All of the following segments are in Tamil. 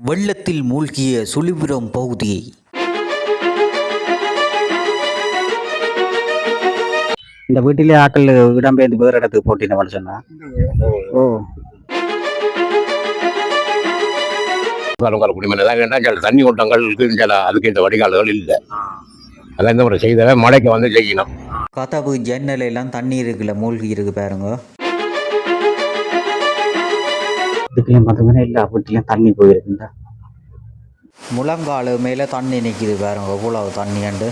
வெள்ளத்தில் மூழ்கிய சுழிபுரம் பகுதியை. இந்த வீட்டிலே ஆட்கள் இடம்பெயர்ந்து வேறு இடத்துக்கு போட்டினவன் சொன்னா? ஓ. காலம் குடிமனை தான் வேண்டாம் சில தண்ணி ஓட்டங்களுக்கு சில அதுக்கு இந்த வடிகால்கள் இல்லை. அதான் இந்த முறை செய்தவன் மழைக்கு வந்து செய்யணும். கதவு ஜன்னல் எல்லாம் தண்ணீருக்குள்ள மூழ்கி இருக்கு பாருங்க. இதுக்குள்ளேயும் பார்த்தீங்கன்னா எல்லா வீட்டிலையும் தண்ணி போயிருக்குண்டா. முழங்காலு மேலே தண்ணி நிற்கிது பாருங்க இவ்வளவு தண்ணியாண்டு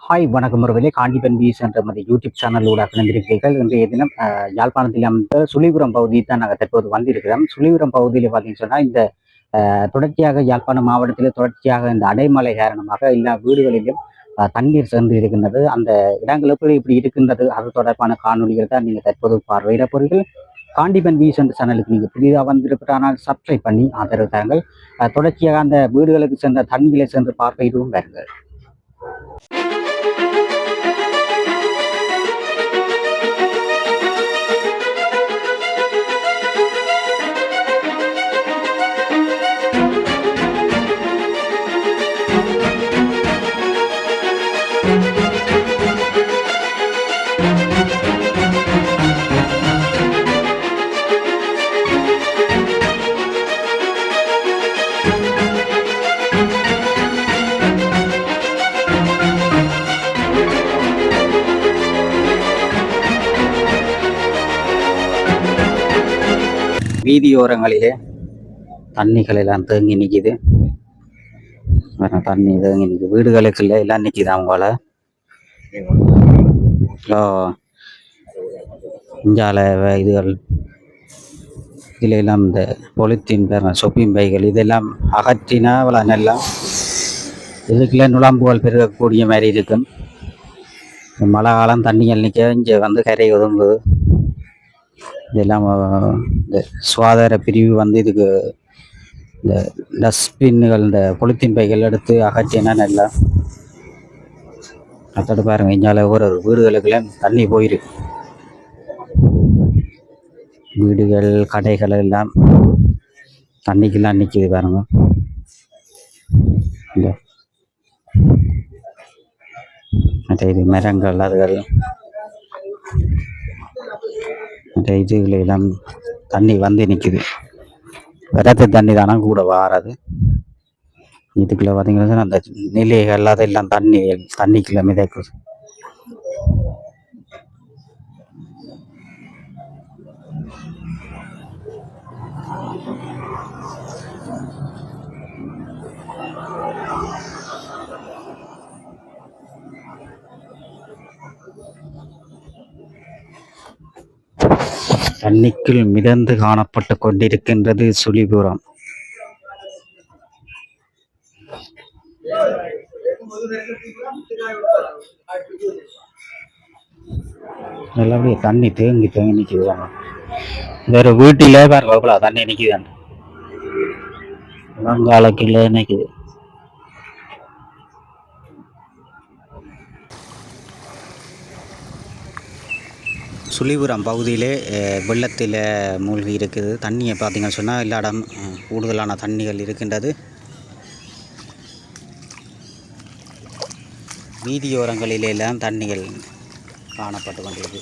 ஹாய் வணக்கம் ஒருவேளை காண்டிபன் பீஸ் என்ற மாதிரி யூடியூப் சேனலோட இணைந்திருக்கிறீர்கள் இன்றைய தினம் யாழ்ப்பாணத்தில் அமைந்த சுழிபுரம் பகுதி தான் நாங்கள் தற்போது வந்திருக்கிறோம். சுழிபுரம் பகுதியில் பார்த்தீங்கன்னு சொன்னால் இந்த தொடர்ச்சியாக யாழ்ப்பாணம் மாவட்டத்திலே தொடர்ச்சியாக இந்த அடைமழை காரணமாக எல்லா வீடுகளிலும் தண்ணீர் சேர்ந்து இருக்கின்றது. அந்த இடங்கள் எப்படி இப்படி இருக்கின்றது. அது தொடர்பான காணொலிகள் தான் நீங்கள் தற்போது பார்வையிட போறீர்கள் காண்டிபன் வீசன் சேனலுக்கு நீங்கள் புதிதாக வந்திருக்கிறானால் சப்ஸ்கிரைப் பண்ணி ஆதரவு தாங்கள் தொடர்ச்சியாக அந்த வீடுகளுக்கு சென்ற தண்ணீரை சென்று பார்வையிடவும் வருங்கள். வீதியோரங்களிலே தண்ணிகள் எல்லாம் தேங்கி நிற்கிது தண்ணி தேங்கி நிற்குது வீடுகளுக்குள்ள எல்லாம் நிற்கிது அவங்கள இஞ்சால இதுகள் இதில் எல்லாம் இந்த பொலித்தீன் பேர் சொப்பிங் பைகள் இதெல்லாம் அகற்றினா அவ்வளோ நல்லா. இதுக்குள்ளே நுழம்புகள் பெருகக்கூடிய மாதிரி இருக்கும். மழை காலம் தண்ணிகள் நிற்க இங்கே வந்து கரை ஒதுங்குது. இதெல்லாம் இந்த சுகாதார பிரிவு வந்து இதுக்கு இந்த டஸ்ட்பின்னுகள் இந்த பொலித்தீன் பைகள் எடுத்து அகற்றினா நல்லா அத்தோடு பாருங்க. இஞ்சால ஒரு ஒரு வீடுகளுக்குலாம் தண்ணி போயிருக்கு வீடுகள் கடைகள் எல்லாம் தண்ணிக்கெல்லாம் நிற்கிது பாருங்க. இந்த மற்ற இது மரங்கள் அதுகள் மற்ற இதுகள் எல்லாம் தண்ணி வந்து நிற்கிது வரத்து தண்ணி தானே கூட வாராது. இதுக்குள்ளே பார்த்தீங்கன்னா அந்த நிலைகள் அதெல்லாம் தண்ணி தண்ணிக்குள்ளே மிதக்குது. தண்ணிக்குள் மிதந்து காணப்பட்டு கொண்டிருக்கின்றது சுழிபுரம். எல்லாமே தண்ணி தேங்கி தேங்கி நிற்குது வேற வீட்டில பாருங்க தண்ணி தண்ணி நிற்குதாண்டு வங்காளக்கில் நிற்கிது சுழிபுரம் பகுதியிலே வெள்ளத்தில் மூழ்கி இருக்குது தண்ணியை பார்த்தீங்கன்னு சொன்னால் எல்லா இடம் கூடுதலான தண்ணிகள் இருக்கின்றது. வீதியோரங்களிலெல்லாம் தண்ணிகள் காணப்பட்டு கொண்டிருக்கு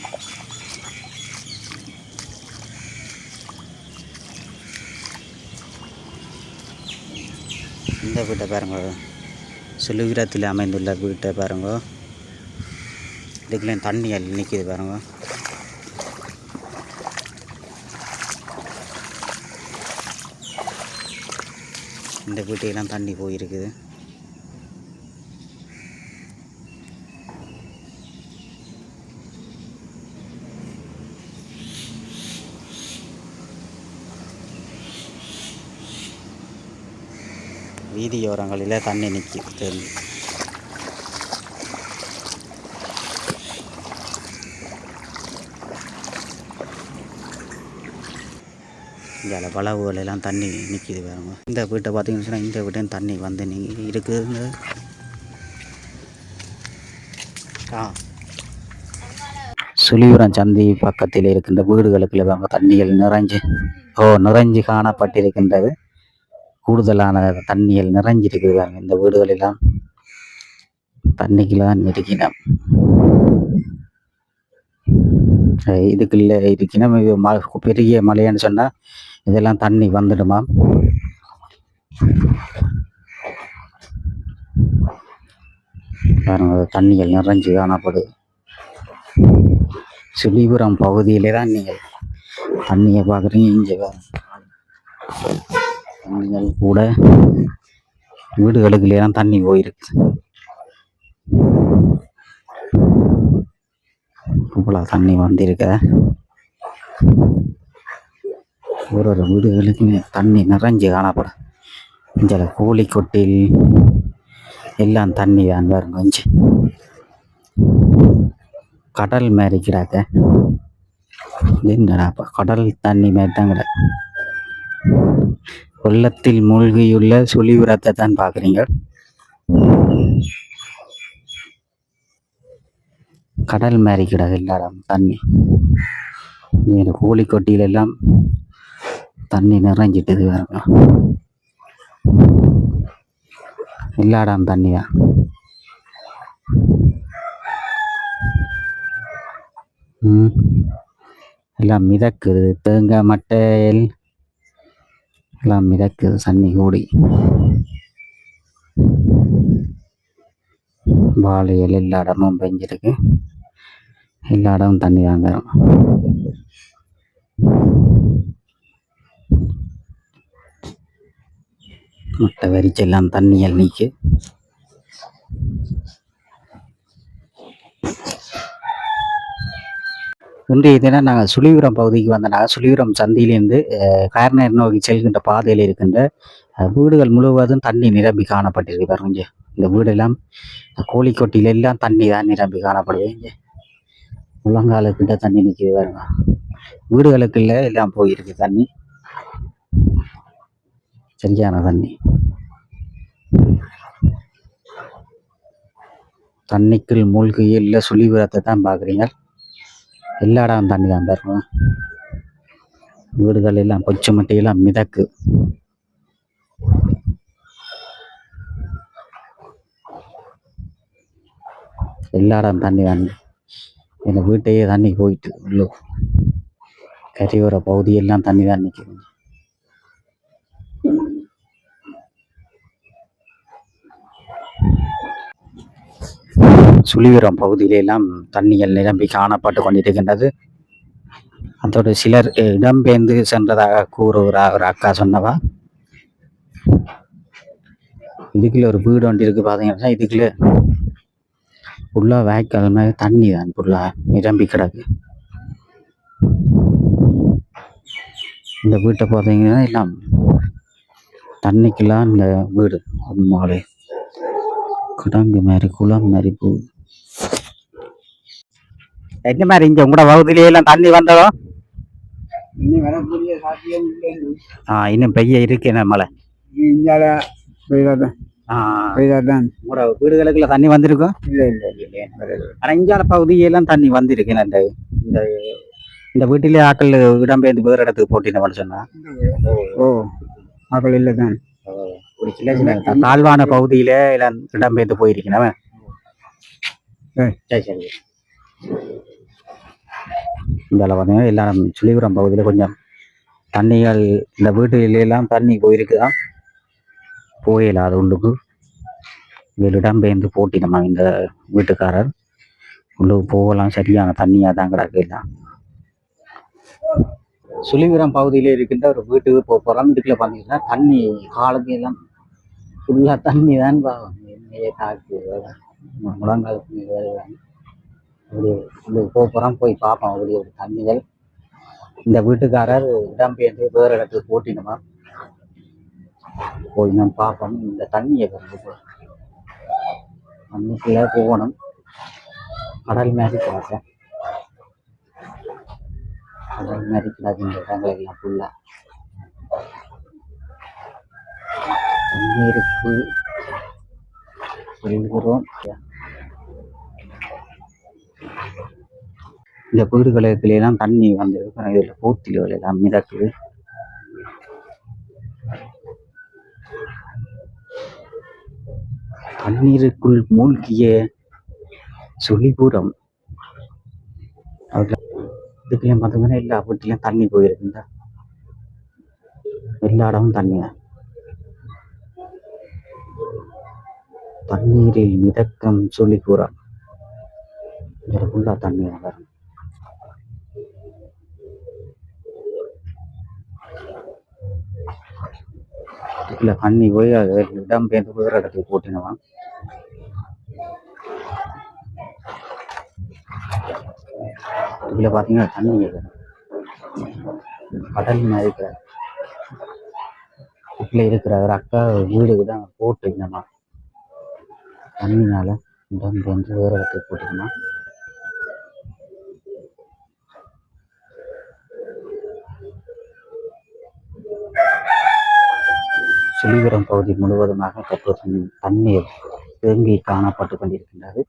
இந்த வீட்டை பாருங்க. சுழிபுரத்தில் அமைந்துள்ள வீட்டை பாருங்க. இதுக்குள்ளேயும் தண்ணிகள் நிற்கிது பாருங்க. இந்த வீட்டையெல்லாம் தண்ணி போயிருக்குது. வீதியோரங்களில் தண்ணி நிற்கிது தெரிஞ்சு இங்கே வளவுகள் தண்ணி நிற்கிது வேறுங்க இந்த வீட்டை பார்த்தீங்கன்னு சொன்னால் இந்த வீட்டையும் தண்ணி வந்து நீங்கள் இருக்குது ஆ. சுழிபுரம் சந்தி பக்கத்தில் இருக்கின்ற வீடுகளுக்குள்ள வாங்க தண்ணிகள் நிறைஞ்சு ஓ நிறைஞ்சு காணப்பட்டிருக்கின்றது. கூடுதலான தண்ணிகள் நிறைஞ்சிருக்குது பாருங்க இந்த வீடுகளெல்லாம் தண்ணிக்குள்ள தான் இருக்கணும் அஹ் இதுக்குள்ள இருக்கணும் ம பெரிய மழைன்னு சொன்னால் இதெல்லாம் தண்ணி வந்துடுமா? பாருங்க தண்ணிகள் நிறைஞ்சு காணப்படுது. சுழிபுரம் பகுதியிலே தான் நீங்கள் தண்ணியை பார்க்குறீங்க இங்கே தண்ணிகள் கூட வீடுகளுக்குள்ளேலாம் தண்ணி போயிருக்கு. இவ்வளோ தண்ணி வந்திருக்க. ஒரு ஒரு வீடுகளுக்கு தண்ணி நிறைஞ்சு காணப்படும். இங்கே கோழிக்கொட்டில் எல்லாம் தண்ணி தான் பாருங்க கொஞ்சம். கடல் மாதிரி கிடாக்க என்னடாப்பா கடல் தண்ணி மாதிரி தான் கிடக்கு வெள்ளத்தில் மூழ்கியுள்ள சுழிவுரத்தை தான் பார்க்குறீங்க. கடல் மாதிரி கிடக்கு எல்லாரும் தண்ணி. இந்த எல்லாம் தண்ணி நிறைஞ்சிட்டுது வேற. எல்லா இடம் தண்ணி தான் எல்லாம் மிதக்குது. தேங்காய் மட்டையில் எல்லாம் மிதக்குது. தண்ணி கூடி. வாழைகள் எல்லா இடமும் பெஞ்சிருக்கு. எல்லா இடமும் தண்ணி தாங்க முட்டை வரிச்செல்லாம் தண்ணியல் நீக்கு. இன்றைய தினம் நாங்கள் சுழிபுரம் பகுதிக்கு வந்தனாக சுழிபுரம் சந்தியிலேருந்து கார்னர் நோக்கி செல்கின்ற பாதையில் இருக்கின்ற வீடுகள் முழுவதும் தண்ணி நிரம்பி காணப்பட்டிருக்கு பாருங்க. இந்த வீடெல்லாம் கோழிக்கொட்டியில எல்லாம் தண்ணி தான் நிரம்பி காணப்படுது. இங்கே முழங்கால கிட்ட தண்ணி நிற்கிது பாருங்க. வீடுகளுக்குள்ள எல்லாம் போயிருக்கு தண்ணி. சரியான தண்ணி. தண்ணிக்குள் மூழ்கையே இல்லை சுழிபுரத்தை தான் பார்க்குறீங்க எல்லா இடம் தண்ணி தான் தருவோம் வீடுகள் எல்லாம் பொச்சு மட்டையெல்லாம் மிதக்கு. எல்லா இடம் தண்ணி தான். எங்கள் வீட்டையே தண்ணி போயிட்டு உள்ளூர். கரையோர பகுதியெல்லாம் தண்ணி தான் நிற்குது சுழிவரம் பகுதியில எல்லாம் தண்ணிகள் நிரம்பி காணப்பட்டு கொண்டிருக்கின்றது. அதோடு சிலர் இடம்பெயர்ந்து சென்றதாக கூறுகிற ஒரு அக்கா சொன்னவா. இதுக்குள்ள ஒரு வீடு ஒன்று இருக்கு பார்த்தீங்கன்னா இதுக்குள்ள ஃபுல்லாக வாய்க்கால் மாதிரி தண்ணி தான் ஃபுல்லாக நிரம்பி கிடக்கு. இந்த வீட்டை பார்த்தீங்கன்னா எல்லாம் தண்ணிக்கெல்லாம் இந்த வீடு. மாடு கிடங்கு மாதிரி குளம் மாதிரி பூ என்ன மாதிரி இங்க உங்களோட பகுதியிலே எல்லாம் தண்ணி வந்ததோ? ஆ இன்னும் பெய்ய இருக்கு மழை உங்களோட வீடுகளுக்குள்ள தண்ணி வந்திருக்கும் இல்லை இல்லை இல்லை. ஆனா இஞ்சால பகுதியெல்லாம் தண்ணி வந்திருக்கு இந்த இந்த இந்த வீட்டிலே ஆட்கள் இடம்பெயர்ந்து வேறு இடத்துக்கு போட்டினவன்னு சொன்னா. ஓ மக்கள் இல்லை தான் ஒரு சில சில தாழ்வான பகுதியில இடம்பெயர்ந்து போயிருக்கிறவன் சரி. சரி. சரி இந்த பார்த்தீங்கன்னா எல்லாம் சுழிபுரம் பகுதியில் கொஞ்சம் தண்ணிகள் இந்த வீட்டுல தண்ணி போயிருக்குதான் போயில அது உள்ளுக்கு இதில் போட்டி நம்ம இந்த வீட்டுக்காரர். உள்ளுக்கு போகலாம் சரியான தண்ணியாக தான் கிடக்கு எல்லாம். சுழிபுரம் இருக்கின்ற ஒரு வீட்டுக்கு போக போகிறோம் இதுக்குள்ள பார்த்தீங்கன்னா தண்ணி காலுக்கு எல்லாம் ஃபுல்லாக தண்ணி தான் என்னையே வருவாங்க அப்படி இப்படி போய் பார்ப்போம். அப்படி ஒரு தண்ணிகள் இந்த வீட்டுக்காரர் இடம்பெயர்ந்து வேறு இடத்துக்கு போட்டினுமா போய் நான் பார்ப்போம். இந்த தண்ணியை போகணும் தண்ணிக்குள்ளே போகணும். கடல் மாதிரி கிடக்கும் கடல் மாதிரி கிடக்கு. இந்த இடங்களெல்லாம் ஃபுல்லாக தண்ணீருக்குள் சொல்கிறோம். இந்த வீடுகளுக்கு எல்லாம் தண்ணி வந்து இதில் போத்தில்கள் எல்லாம் மிதக்குது. தண்ணீருக்குள் மூழ்கிய சுழிபுரம். அதுல இதுக்குள்ளேயும் பார்த்தீங்கன்னா எல்லா வீட்டிலையும் தண்ணி போயிருக்குங்க எல்லா இடமும் தண்ணி தண்ணீரில் மிதக்கும் சுழிபுரம். இதில் ஃபுல்லாக தண்ணி பாருங்க தண்ணி போய் அது இடம் பெயர்ந்து வேறு இடத்துக்கு போட்டினவான் இதுல பார்த்தீங்கன்னா தண்ணி கடல் மாதிரி இருக்கிற இதுக்குள்ள இருக்கிற ஒரு அக்கா வீடுக்கு தான் போட்டுக்கணுமா? தண்ணினால இடம் பெயர்ந்து வேறு இடத்துக்கு போட்டிக்கணுமா? சுழிபுரம் பகுதி முழுவதுமாக தற்போது தண்ணீர் தேங்கி காணப்பட்டு கொண்டிருக்கின்றது.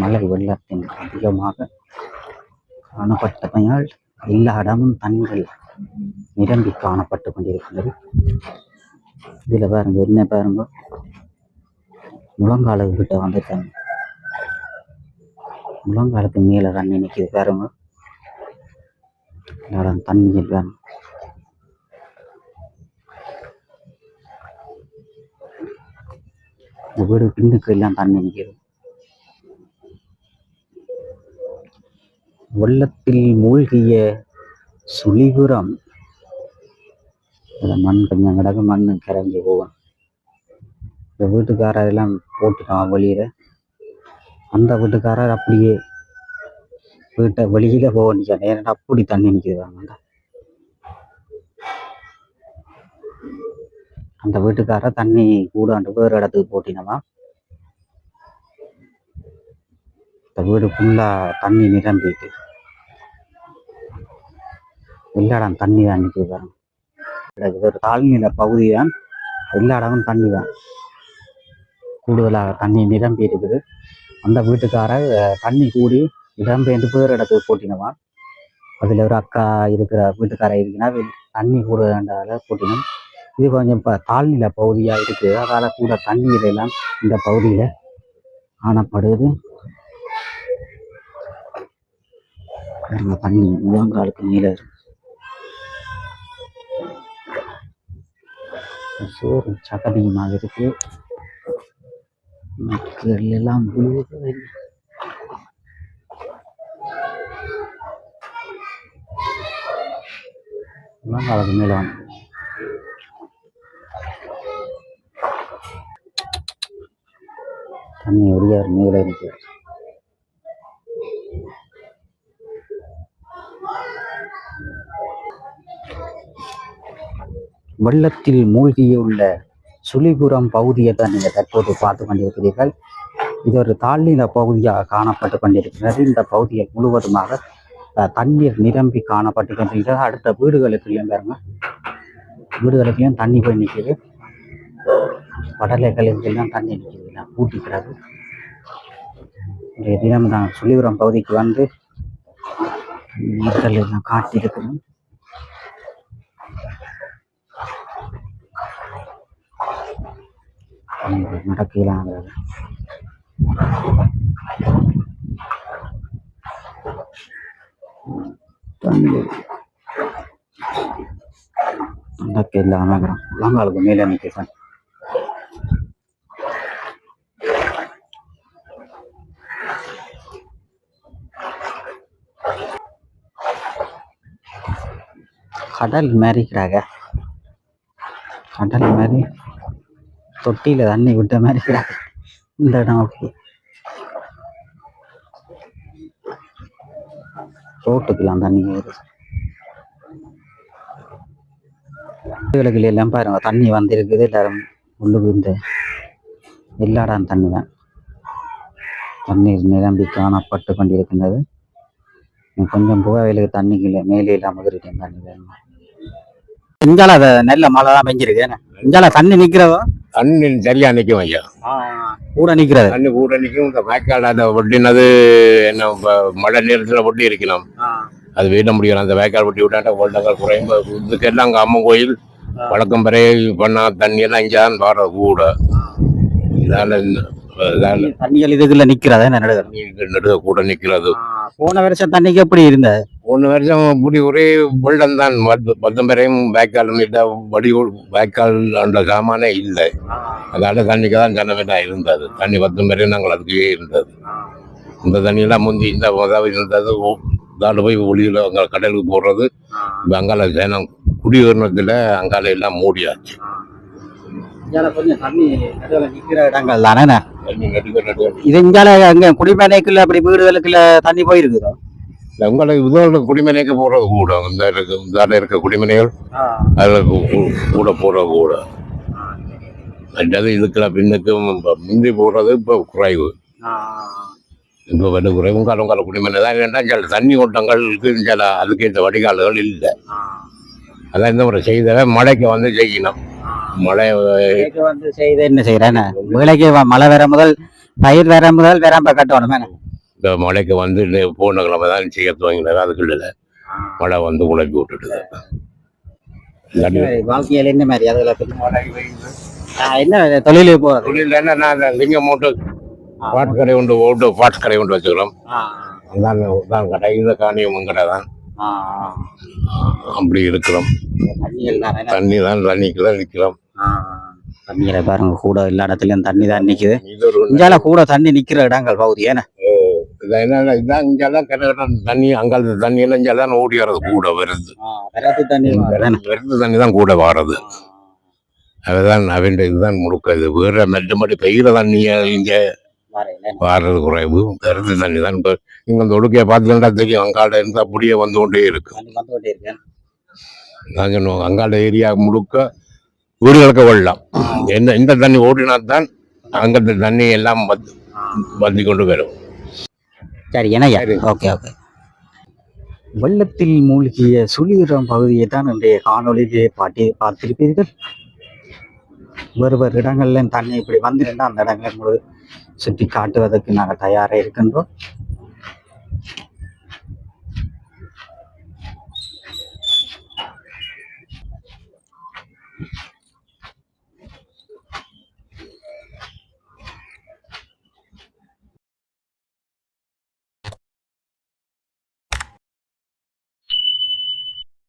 மழை வெள்ளத்தின் அதிகமாக காணப்பட்டமையால் எல்லா இடமும் தண்ணீர் நிரம்பி காணப்பட்டு கொண்டிருக்கின்றது. இதில் பாருங்க என்ன பாருங்க? முழங்கால கிட்ட வந்து தண்ணி முழங்காலத்துக்கு மேலே தண்ணி நிற்கிது பாருங்க. எல்லா இடம் தண்ணீர் பாருங்க இந்த வீடு பின்னுக்கு எல்லாம் தண்ணி நிற்கிறது வெள்ளத்தில் மூழ்கிய சுழிபுரம். மண் கொஞ்சம் கிடக்கு மண் கரைஞ்சி போகும். இந்த வீட்டுக்காரர் எல்லாம் போட்டுட்டான் வெளியில. அந்த வீட்டுக்காரர் அப்படியே வீட்டை வெளியில போக வேண்டிய நேரம் அப்படி தண்ணி நிற்கிறாங்க அந்த வீட்டுக்கார தண்ணி கூடாண்டு வேறு இடத்துக்கு போட்டினவா? இந்த வீடு ஃபுல்லாக தண்ணி நிரம்பிட்டு. எல்லா இடம் தண்ணி தான் நிற்குது பாருங்க இது ஒரு தாழ்நில பகுதி தான். எல்லா இடமும் தண்ணி தான். கூடுதலாக தண்ணி நிரம்பி இருக்குது. அந்த வீட்டுக்காரர் தண்ணி கூடி இடம்பெயர்ந்து வேறு இடத்துக்கு போட்டினவா? அதில் ஒரு அக்கா இருக்கிற வீட்டுக்காரர் இருக்குன்னா தண்ணி கூட வேண்டாத போட்டினோம். இது கொஞ்சம் இப்போ தாழ்நில பகுதியாக இருக்குது அதால் கூட தண்ணீர் எல்லாம் இந்த பகுதியில் காணப்படுது. பாருங்க, தண்ணி முழங்காலுக்கு மேலே சோறு சகதியுமாக இருக்கு. மக்கள் எல்லாம் விழுவது முழங்காலுக்கு மேலே வந்து தண்ணி ஒடியார் மேலே இருக்கு வெள்ளத்தில் மூழ்கியுள்ள சுழிபுரம் பகுதியை தான் நீங்கள் தற்போது பார்த்து கொண்டிருக்கிறீர்கள். இது ஒரு தாழ்நில பகுதியாக காணப்பட்டு கொண்டிருக்கிறது. இந்த பகுதியில் முழுவதுமாக தண்ணீர் நிரம்பி காணப்பட்டு கொண்டிருக்கிறது. அடுத்த வீடுகளுக்குள்ளேயும் பாருங்க. வீடுகளுக்குள்ளேயும் தண்ணி போய் நிற்குது கடலைகளுக்கெல்லாம் தண்ணி நிற்குது. எல்லாம் இன்றைய தினம் நான் சுழிபுரம் பகுதிக்கு வந்து மக்கள் எல்லாம் காட்டியிருக்கணும் நடக்கலாம் நடக்கலாம் நகரம் முழங்காலுக்கு மேலே நிற்கிறேன். கடல் மாதிரிக்கிறாங்க கடல் மாதிரி தொட்டியில் தண்ணி விட்ட மாதிரி இருக்கிறாங்க இந்த இடம் ஓகே ரோட்டுக்கெல்லாம் தண்ணி வருது வீடுகளுக்கு எல்லாம் பாருங்க தண்ணி வந்திருக்குது எல்லாரும் உள்ளு இந்த எல்லா இடம் தண்ணி தான். தண்ணீர் நிரம்பி காணப்பட்டு கொண்டிருக்கின்றது. கொஞ்சம் புகையிலுக்கு தண்ணி இல்லை மேலே இல்லாமல் இருக்கேன் தண்ணி வேணும்? இங்கால நல்ல மழை தான் பெஞ்சிருக்கு? இங்கால தண்ணி நிக்கிறதோ? தண்ணி சரியா நிற்கும் ஐயா. கூட நிக்கிறது. தண்ணி கூட நிற்கும் இந்த வேக்காடு அதை ஒட்டினது என்ன மழை நேரத்தில் ஒட்டி இருக்கணும். அது வீட முடியும். அந்த வேக்காடு ஒட்டி விட்டாட்ட ஓட்டங்கள் குறையும். இதுக்கெல்லாம் அங்கே அம்மன் கோயில் வழக்கம் பெரிய பண்ணா தண்ணி எல்லாம் இங்கே தான் வர கூட. இதால தண்ணிகள் இதுக்குள்ள நிக்கிறதா? தண்ணி நடுக கூட நிற்கிறது போன வருஷம் தண்ணிக்கு எப்படி இருந்தது? ஒன்று வருஷம் இப்படி ஒரே வெள்ளம் தான். பத்தம் பேரையும் இல்லை வடி வேக்கால் அந்த சாமானே இல்லை. அதனால தண்ணிக்கு தான் ஜனமெல்லாம் இருந்தது. தண்ணி பத்தும் பேரையும் நாங்கள் அதுக்கே இருந்தது. இந்த தண்ணியெல்லாம் முந்தி இந்த உதவி இருந்தது. தாண்டு போய் ஒளியில் அங்கே கடலுக்கு போடுறது இப்போ அங்கால சேனம் குடியுரிமத்தில் அங்கால எல்லாம் மூடியாச்சு. இது இங்கால அங்க குடிமனைக்குள்ள அப்படி வீடுகளுக்குள்ள தண்ணி போயிருக்குதோ? உங்களுக்கு இதோட குடிமனைக்கு போகிறது கூட இந்த இருக்க இந்த இருக்க குடிமனைகள் அதில் கூட போகிறது கூட. இதுக்குள்ள பின்னுக்கும் இப்போ முந்தி போடுறது இப்போ குறைவு. இப்போ வந்து குறைவும் காலம் கால குடிமனை தான் ஏன்னா சில தண்ணி ஓட்டங்களுக்கு சில அதுக்கேற்ற வடிகால்கள் இல்லை. அதான் இந்த முறை செய்த மழைக்கு வந்து செய்யணும். மழை வந்து செய்து என்ன செய்யறேன் வேலைக்கு மழை வர முதல் பயிர் வர முதல் வேறாம்ப கட்டணும்? இந்த மழைக்கு வந்து போன கிழமை தான் செய்ய துவங்கினது. அதுக்குள்ள மழை வந்து உழைப்பி விட்டுடுது வாழ்க்கையில என்ன மாதிரி? அதுல ஆஹ் என்ன தொழில் போறது? தொழில் என்ன நான் அந்த லிங்கம் மூட்டு பாட்டு கடை கொண்டு ஓட்டு பாட்டு கடை கொண்டு வச்சுக்கிறோம். அதான் தான் கடை. இந்த காணியும் கடை தான். அப்படி இருக்கிறோம். தானே தண்ணி தான் தண்ணிக்கு தான் நிற்கிறோம் தண்ணியில பாருங்க கூட எல்லா இடத்துலயும் தண்ணி தான் நிக்குது. இங்கால கூட தண்ணி நிக்கிற இடங்கள் பகுதி ஏன்னா இது என்ன இதான் இங்கெல்லாம் கிணறு தண்ணி அங்கால தண்ணி எல்லாம் இங்கெல்லாம் ஓடி வர்றது கூட வருது வரத்து தண்ணி வருது தண்ணி தான் கூட வர்றது அதுதான் அவன் இதுதான் முழுக்க இது வேற மட்டும் பெய்கிற தண்ணியை இங்க வர்றது குறைவு வருது தண்ணி தான் இப்போ இங்க இந்த ஒடுக்கையை பார்த்துட்டா தெரியும் அங்கால இருந்து அப்படியே வந்து கொண்டே இருக்கு நான் சொன்னோம் அங்கால ஏரியா முழுக்க வீடுகளுக்கு வெள்ளம் என்ன இந்த தண்ணி ஓடினா தான் அங்க தண்ணி எல்லாம் வந்து வந்து கொண்டு வரும் சரி சரி. Okay okay. வெள்ளத்தில் மூழ்கிய சுழியுரம் பகுதியை தான் இன்றைய காணொளியிலே பாட்டி பார்த்திருப்பீர்கள். வேறு வேறு இடங்கள்ல தண்ணி இப்படி வந்திருந்தா அந்த இடங்களை சுற்றி காட்டுவதற்கு நாங்கள் தயாராக இருக்கின்றோம்.